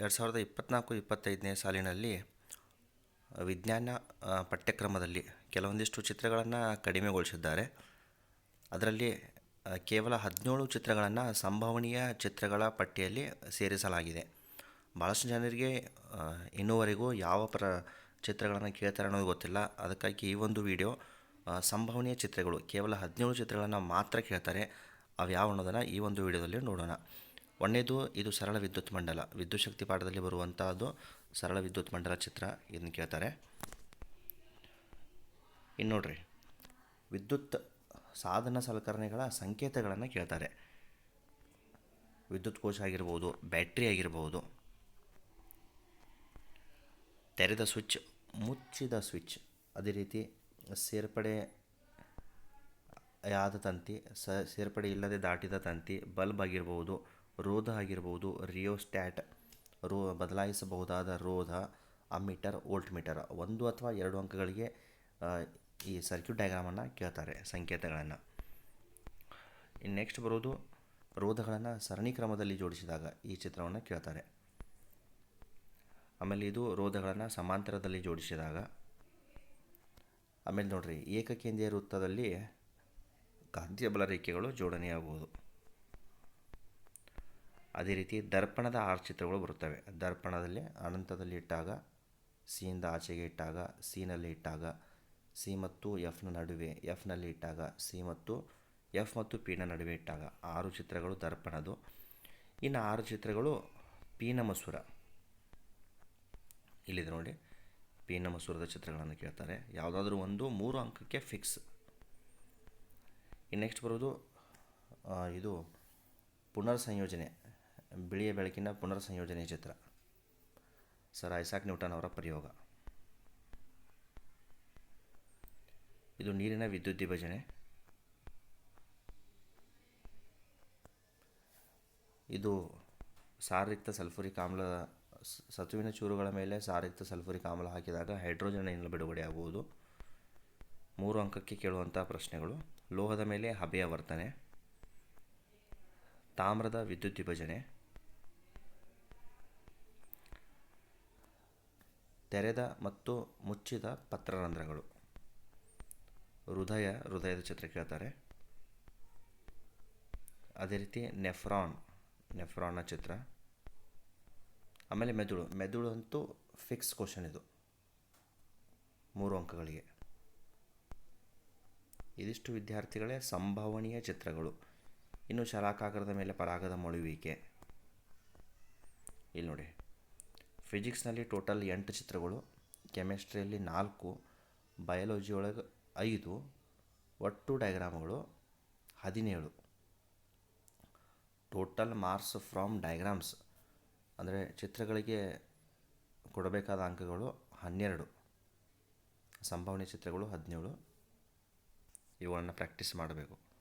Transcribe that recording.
ಎರಡು ಸಾವಿರದ ಇಪ್ಪತ್ತ್ನಾಲ್ಕು ಇಪ್ಪತ್ತೈದನೇ ಸಾಲಿನಲ್ಲಿ ವಿಜ್ಞಾನ ಪಠ್ಯಕ್ರಮದಲ್ಲಿ ಕೆಲವೊಂದಿಷ್ಟು ಚಿತ್ರಗಳನ್ನು ಕಡಿಮೆಗೊಳಿಸಿದ್ದಾರೆ. ಅದರಲ್ಲಿ ಕೇವಲ ಹದಿನೇಳು ಚಿತ್ರಗಳನ್ನು ಸಂಭವನೀಯ ಚಿತ್ರಗಳ ಪಟ್ಟಿಯಲ್ಲಿ ಸೇರಿಸಲಾಗಿದೆ. ಭಾಳಷ್ಟು ಜನರಿಗೆ ಇನ್ನುವರೆಗೂ ಯಾವ ಪ್ರ, ಚಿತ್ರಗಳನ್ನು ಕೇಳ್ತಾರೆ ಅನ್ನೋದು ಗೊತ್ತಿಲ್ಲ. ಅದಕ್ಕಾಗಿ ಈ ಒಂದು ವಿಡಿಯೋ ಸಂಭವನೀಯ ಚಿತ್ರಗಳು, ಕೇವಲ ಹದಿನೇಳು ಚಿತ್ರಗಳನ್ನು ಮಾತ್ರ ಕೇಳ್ತಾರೆ. ಅವು ಯಾವ ಅನ್ನೋದನ್ನು ಈ ಒಂದು ವಿಡಿಯೋದಲ್ಲಿ ನೋಡೋಣ. ಒಂದನೇದು ಇದು ಸರಳ ವಿದ್ಯುತ್ ಮಂಡಲ. ವಿದ್ಯುತ್ ಶಕ್ತಿ ಪಾಠದಲ್ಲಿ ಬರುವಂಥದ್ದು ಸರಳ ವಿದ್ಯುತ್ ಮಂಡಲ ಚಿತ್ರ ಇದನ್ನು ಕೇಳ್ತಾರೆ. ಇನ್ನು ನೋಡ್ರಿ. ವಿದ್ಯುತ್ ಸಾಧನ ಸಲಕರಣೆಗಳ ಸಂಕೇತಗಳನ್ನು ಕೇಳ್ತಾರೆ. ವಿದ್ಯುತ್ ಕೋಶ ಆಗಿರ್ಬೋದು, ಬ್ಯಾಟ್ರಿ ಆಗಿರ್ಬೋದು. ತೆರೆದ ಸ್ವಿಚ್, ಮುಚ್ಚಿದ ಸ್ವಿಚ್. ಅದೇ ರೀತಿ ಸೇರ್ಪಡೆ ಯಾದ ತಂತಿ, ಸ, ಸೇರ್ಪಡೆ ಇಲ್ಲದೆ ದಾಟಿದ ತಂತಿ, ಬಲ್ಬ್ ಆಗಿರ್ಬೋದು ರೋಧ ಆಗಿರ್ಬೋದು ರಿಯೋಸ್ಟ್ಯಾಟ್ ರೋ ಬದಲಾಯಿಸಬಹುದಾದ ರೋಧ ಅಮ್ಮೀಟರ್ ವೋಲ್ಟ್ ಮೀಟರ್ ಒಂದು ಅಥವಾ ಎರಡು ಅಂಕಗಳಿಗೆ ಈ ಸರ್ಕ್ಯೂಟ್ ಡಯಾಗ್ರಾಮನ್ನು ಕೇಳ್ತಾರೆ ಸಂಕೇತಗಳನ್ನು. ಇನ್ನು ನೆಕ್ಸ್ಟ್ ಬರೋದು ರೋಧಗಳನ್ನು ಸರಣಿ ಕ್ರಮದಲ್ಲಿ ಜೋಡಿಸಿದಾಗ ಈ ಚಿತ್ರವನ್ನು ಕೇಳ್ತಾರೆ. ಆಮೇಲೆ ಇದು ರೋಧಗಳನ್ನು ಸಮಾಂತರದಲ್ಲಿ ಜೋಡಿಸಿದಾಗ, ಆಮೇಲೆ ನೋಡ್ರಿ ಏಕಕೇಂದ್ರೀಯ ವೃತ್ತದಲ್ಲಿ ಕಾಂತೀಯ ಬಲ ರೇಖೆಗಳು ಜೋಡಣೆಯಾಗುವುದು. ಅದೇ ರೀತಿ ದರ್ಪಣದ ಆರು ಚಿತ್ರಗಳು ಬರುತ್ತವೆ. ದರ್ಪಣದಲ್ಲಿ ಅನಂತದಲ್ಲಿ ಇಟ್ಟಾಗ, ಸಿಯಿಂದ ಆಚೆಗೆ ಇಟ್ಟಾಗ ಸಿನಲ್ಲಿ ಇಟ್ಟಾಗ, ಸಿ ಮತ್ತು ಎಫ್ನ ನಡುವೆ ಎಫ್ನಲ್ಲಿ ಇಟ್ಟಾಗ, ಸಿ ಮತ್ತು ಎಫ್ ಮತ್ತು ಪಿನ ನಡುವೆ ಇಟ್ಟಾಗ. ಆರು ಚಿತ್ರಗಳು ದರ್ಪಣದು. ಇನ್ನು ಆರು ಚಿತ್ರಗಳು ಪೀನ ಮಸೂರ ಇಲ್ಲಿದೆ ನೋಡಿ. ಪೀನ ಮಸೂರದ ಚಿತ್ರಗಳನ್ನು ಕೇಳ್ತಾರೆ. ಯಾವುದಾದ್ರೂ ಒಂದು ಮೂರು ಅಂಕಕ್ಕೆ ಫಿಕ್ಸ್. ಇನ್ನು ನೆಕ್ಸ್ಟ್ ಬರೋದು ಇದು ಪುನರ್ ಸಂಯೋಜನೆ ಬಿಳಿಯ ಬೆಳಕಿನ ಪುನರ್ ಸಂಯೋಜನೆ ಚಿತ್ರ. ಸರ್ ಐಸಾಕ್ ನ್ಯೂಟನ್ ಅವರ ಪ್ರಯೋಗ. ಇದು ನೀರಿನ ವಿದ್ಯುತ್ ವಿಭಜನೆ. ಇದು ಸಾರಯುಕ್ತ ಸಲ್ಫುರಿಕ್ ಆಮ್ಲ ಸತುವಿನ ಚೂರುಗಳ ಮೇಲೆ ಸಾರಯುಕ್ತ ಸಲ್ಫುರಿಕ್ ಆಮ್ಲ ಹಾಕಿದಾಗ ಹೈಡ್ರೋಜನ್ ಅನಿಲ ಬಿಡುಗಡೆಯಾಗುವುದು ಮೂರು ಅಂಕಕ್ಕೆ ಕೇಳುವಂಥ ಪ್ರಶ್ನೆಗಳು. ಲೋಹದ ಮೇಲೆ ಹಬೆಯ ವರ್ತನೆ. ತಾಮ್ರದ ವಿದ್ಯುತ್ ವಿಭಜನೆ. ತೆರೆದ ಮತ್ತು ಮುಚ್ಚಿದ ಪತ್ರರಂಧ್ರಗಳು. ಹೃದಯ, ಹೃದಯದ ಚಿತ್ರ ಕೇಳ್ತಾರೆ. ಅದೇ ರೀತಿ ನೆಫ್ರಾನ್, ನೆಫ್ರಾನ್ನ ಚಿತ್ರ. ಆಮೇಲೆ ಮೆದುಳು. ಮೆದುಳು ಅಂತೂ ಫಿಕ್ಸ್ ಕ್ವಶನ್ ಇದು. ಮೂರು ಅಂಕಗಳಿಗೆ. ಇದಿಷ್ಟು ವಿದ್ಯಾರ್ಥಿಗಳೇ ಸಂಭವನೀಯ ಚಿತ್ರಗಳು. ಇನ್ನು ಶಲಾಕಾಗ್ರದ ಮೇಲೆ ಪರಾಗದ ಮೊಳುವಿಕೆ ಇಲ್ಲಿ ನೋಡಿ. ಫಿಸಿಕ್ಸ್ನಲ್ಲಿ ಟೋಟಲ್ ಎಂಟು ಚಿತ್ರಗಳು, ಕೆಮಿಸ್ಟ್ರಿಯಲ್ಲಿ ನಾಲ್ಕು, ಬಯಾಲಜಿ ಒಳಗೆ ಐದು, ಒಟ್ಟು ಡಯಾಗ್ರಾಮ್ಗಳು ಹದಿನೇಳು. ಟೋಟಲ್ ಮಾರ್ಕ್ಸ್ ಫ್ರಾಮ್ ಡಯಾಗ್ರಾಮ್ಸ್ ಅಂದರೆ ಚಿತ್ರಗಳಿಗೆ ಕೊಡಬೇಕಾದ ಅಂಕಗಳು ಹನ್ನೆರಡು, ಸಂಭಾವನೆ ಚಿತ್ರಗಳು ಹದಿನೇಳು. ಇವುಗಳನ್ನು ಪ್ರಾಕ್ಟೀಸ್ ಮಾಡಬೇಕು.